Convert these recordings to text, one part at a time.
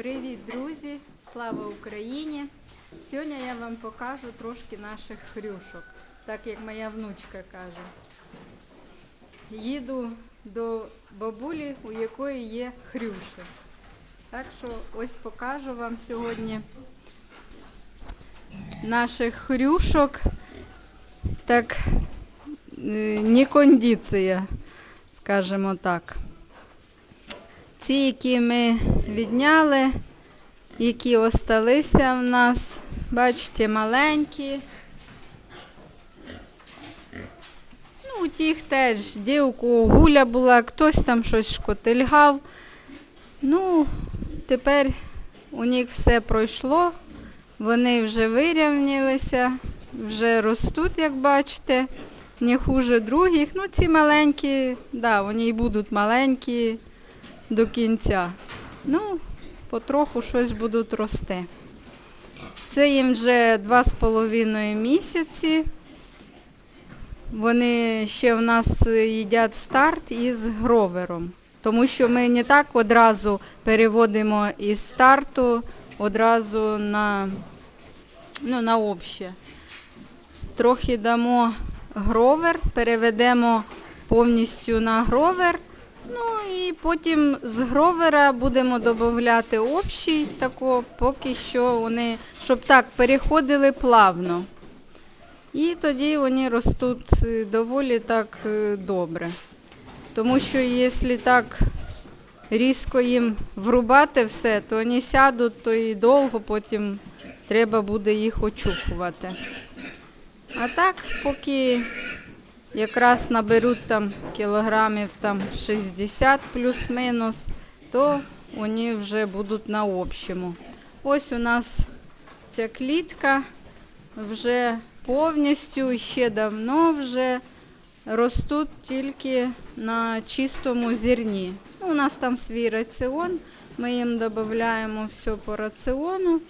Привіт, друзі! Слава Україні! Сьогодні я вам покажу трошки наших хрюшок, так як моя внучка каже. Їду до бабулі, у якої є хрюші. Так що ось покажу вам сьогодні наших хрюшок. Так, не кондиція, скажімо так. Ці, які ми відняли, які осталися в нас, бачите, маленькі. Ну, у тих теж, де у кого гуля була, хтось там щось шкотильгав. Ну, тепер у них все пройшло, вони вже вирівнялися, вже ростуть, як бачите, не хуже других. Ну, ці маленькі, да, вони і будуть маленькі до кінця. Ну, потроху щось будуть рости. Це їм вже два з половиною місяці. Вони ще в нас їдять старт із гровером. Тому що ми не так одразу переводимо із старту одразу на, ну, на обще. Трохи дамо гровер, переведемо повністю на гровер. Ну і потім з гровера будемо додати общий, тако, поки що вони, щоб так переходили плавно. І тоді вони ростуть е, доволі так е, добре. Тому що якщо так різко їм врубати все, то вони сядуть, то і довго потім треба буде їх очікувати. А так, поки якраз наберуть там кілограмів там 60 плюс-мінус, то вони вже будуть на общому. Ось у нас ця клітка вже повністю ще давно вже ростуть тільки на чистому зерні. Ну, у нас там свій раціон, ми їм додаємо все по раціону.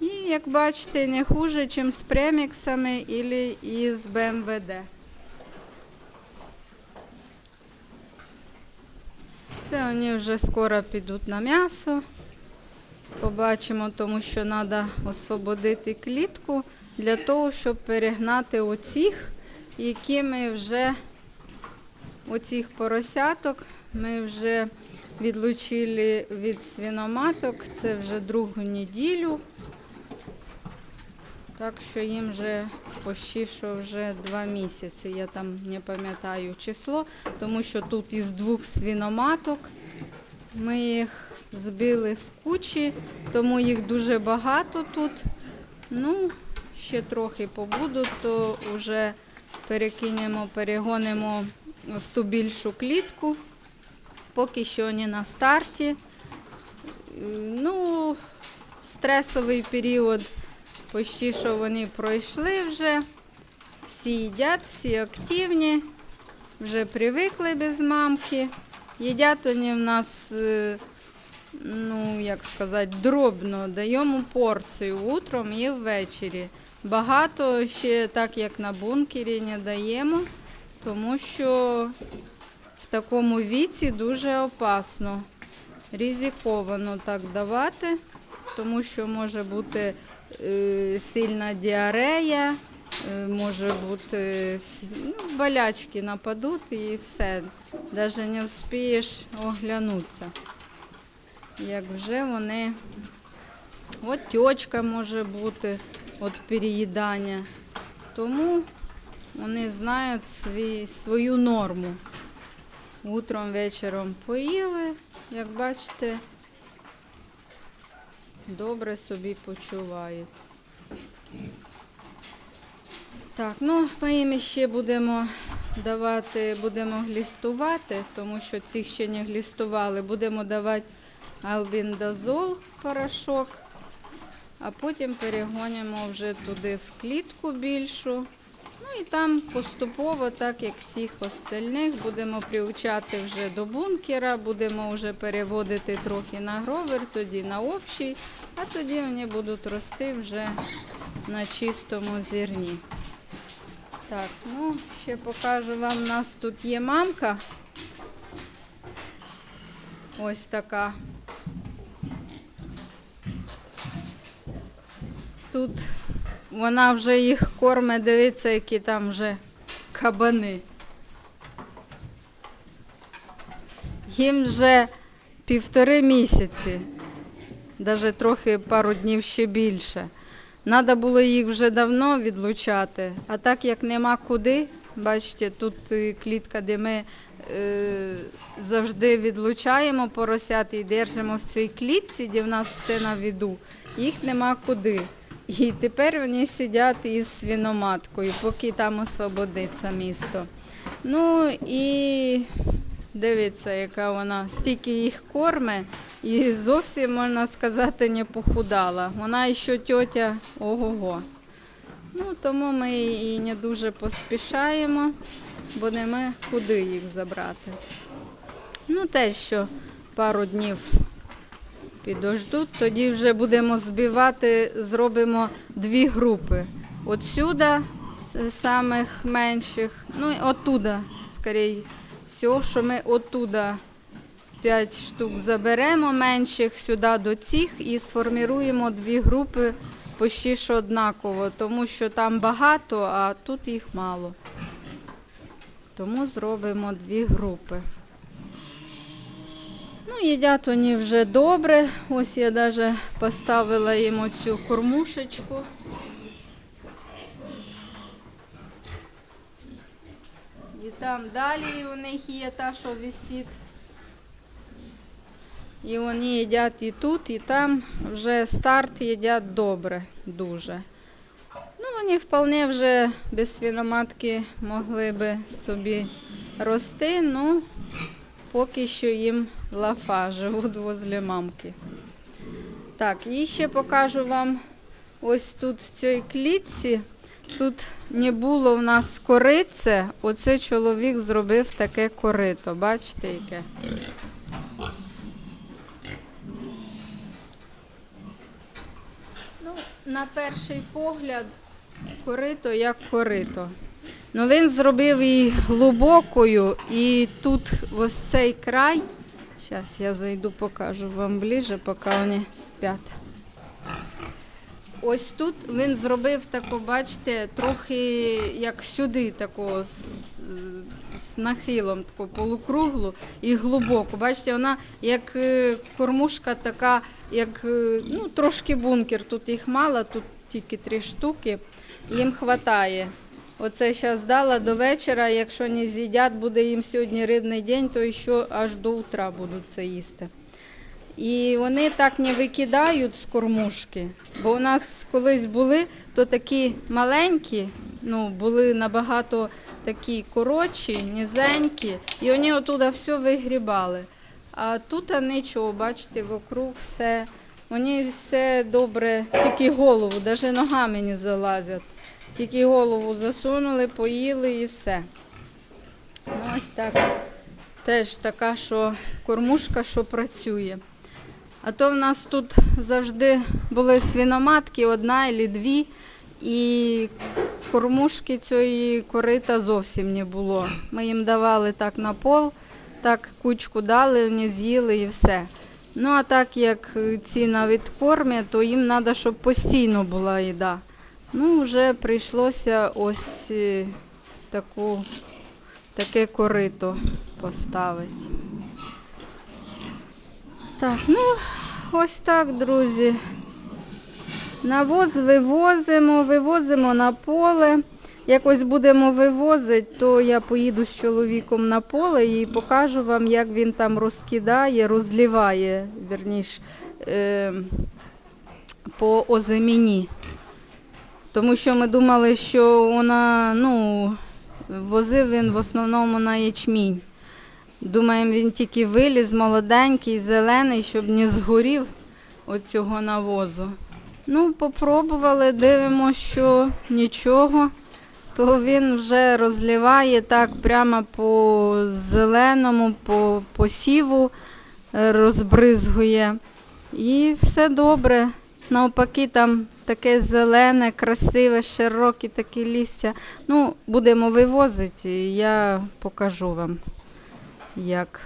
І, як бачите, не хуже, ніж з преміксами або із БМВД. Це вони вже скоро підуть на м'ясо. Побачимо, тому що треба освободити клітку для того, щоб перегнати оцих, які ми вже оцих поросяток ми вже відлучили від свиноматок. Це вже другу неділю. Так що їм вже почти що вже два місяці. Я там не пам'ятаю число, тому що тут із двох свиноматок ми їх збили в кучі, тому їх дуже багато тут. Ну, ще трохи побудуть, то вже перекинемо, перегонимо в ту більшу клітку. Поки що вони на старті. Ну, стресовий період почти що вони пройшли вже. Всі їдять, всі активні, вже привикли без мамки. Їдять вони в нас, е, ну, як сказати, дробно, даємо порцію утром і ввечері. Багато ще, так як на бункері, не даємо, тому що в такому віці дуже опасно, ризиковано так давати, тому що може бути сильна діарея, е, може бути ну, болячки нападуть і все. Навіть не вспієш оглянутися. Як вже вони, отечка може бути від переїдання. Тому вони знають свій, свою норму. Утром, вечором поїли, як бачите, добре собі почувають. Так, ну ми їм ще будемо давати, будемо глістувати, тому що цих ще не глістували. Будемо давати албіндазол порошок, а потім перегонимо вже туди в клітку більшу. Ну і там поступово, так як всіх остальних, будемо приучати вже до бункера, будемо вже переводити трохи на гровер, тоді на общий, а тоді вони будуть рости вже на чистому зерні. Так, ну ще покажу вам, у нас тут є мамка. Ось така. тут вона вже їх кормить, дивиться, які там вже кабани. Їм вже півтори місяці, навіть трохи пару днів ще більше. Треба було їх вже давно відлучати, а так як нема куди, бачите, тут клітка, де ми е, завжди відлучаємо поросят і держимо в цій клітці, де в нас все на віду, їх нема куди. І тепер вони сидять із свиноматкою, поки там освободиться місто. Ну і дивіться, яка вона стільки їх корме і зовсім, можна сказати, не похудала. Вона ще тьотя ого-го. Ну, тому ми і не дуже поспішаємо, бо нема куди їх забрати. Ну, те, що пару днів підождуть, тоді вже будемо збивати, зробимо дві групи. Отсюди, з самих менших, ну і оттуда, скоріше всього, що ми оттуда 5 штук заберемо менших сюди до цих і сформіруємо дві групи почти що однаково, тому що там багато, а тут їх мало. Тому зробимо дві групи. Ну, їдять вони вже добре. Ось я навіть поставила їм оцю кормушечку. І там далі у них є та, що висить. І вони їдять і тут, і там вже старт їдять добре, дуже. Ну, вони вполне вже без свиноматки могли би собі рости, ну поки що їм лафа, живуть возле мамки. Так, і ще покажу вам ось тут в цій клітці. Тут не було в нас корице, оце чоловік зробив таке корито. Бачите, яке? Ну, на перший погляд, корито як корито. Ну він зробив її глибокою, і тут ось цей край. Зараз я зайду, покажу вам ближче, поки вони спять. Ось тут він зробив таку, бачите, трохи як сюди, таку з, з нахилом, таку полукруглу і глибоку. Бачите, вона як е, кормушка така, як е, ну, трошки бункер. Тут їх мало, тут тільки три штуки. Їм вистачає. Оце зараз дала до вечора. Якщо не з'їдять, буде їм сьогодні рибний день, то ще аж до утра будуть це їсти. І вони так не викидають з кормушки, бо у нас колись були, то такі маленькі, ну, були набагато такі коротші, низенькі, і вони отуда все вигрібали. А тут нічого, бачите, вокруг все. Вони все добре, тільки голову, навіть ногами не залазять. Тільки голову засунули, поїли і все. Ну, ось так. Теж така, що кормушка, що працює. А то в нас тут завжди були свиноматки, одна або дві, і кормушки цієї корита зовсім не було. Ми їм давали так на пол, так кучку дали, вони з'їли і все. Ну а так як ці на відкормі, то їм треба, щоб постійно була їда. Ну, вже прийшлося ось е, таку, таке корито поставити. Так, ну ось так, друзі. Навоз вивозимо, вивозимо на поле. Якось будемо вивозити, то я поїду з чоловіком на поле і покажу вам, як він там розкидає, розліває, верніш, е, по озиміні. Тому що ми думали, що вона, ну, возив він в основному на ячмінь. Думаємо, він тільки виліз, молоденький, зелений, щоб не згорів від цього навозу. Ну, попробували, дивимося, що нічого, то він вже розливає так прямо по зеленому, по посіву розбризгує. І все добре. Навпаки, там таке зелене, красиве, широке таке лістя. Ну, будемо вивозити, і я покажу вам як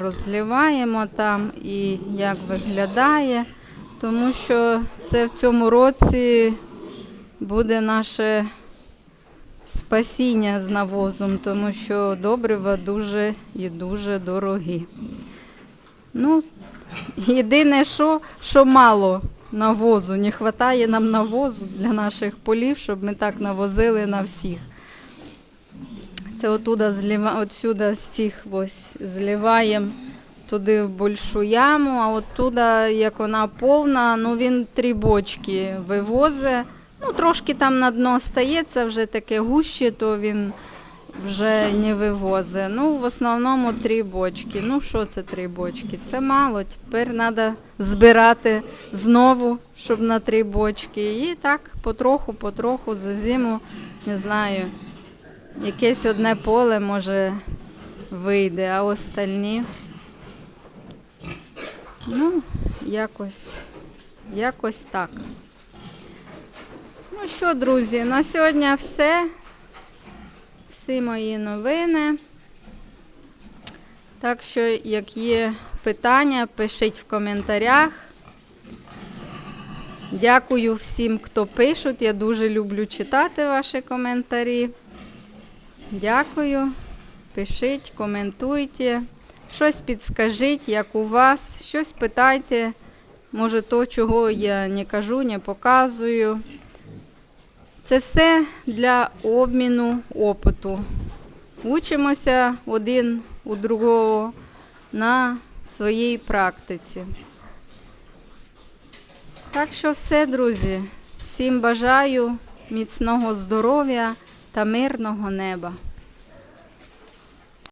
розливаємо там і як виглядає, тому що це в цьому році буде наше спасіння з навозом, тому що добрива дуже і дуже дорогі. Ну, єдине, що, що мало навозу, не вистачає нам навозу для наших полів, щоб ми так навозили на всіх. Це отуда зліва, отсюда з цих ось зливаємо туди в більшу яму, а оттуда, як вона повна, ну він три бочки вивозить. Ну, трошки там на дно стається, вже таке гуще, то він вже не вивозить. Ну, в основному три бочки. Ну, що це три бочки? Це мало. Тепер треба збирати знову, щоб на три бочки. І так потроху, потроху за зиму, не знаю, якесь одне поле може вийде, а остальні. Ну, якось, якось так. Ну що, друзі, на сьогодні все. Всі мої новини. Так що, як є питання, пишіть в коментарях. Дякую всім, хто пишуть. Я дуже люблю читати ваші коментарі. Дякую. Пишіть, коментуйте. Щось підскажіть, як у вас, щось питайте. Може, то, чого я не кажу, не показую. Це все для обміну опиту. Учимося один у другого на своїй практиці. Так що все, друзі. Всім бажаю міцного здоров'я та мирного неба.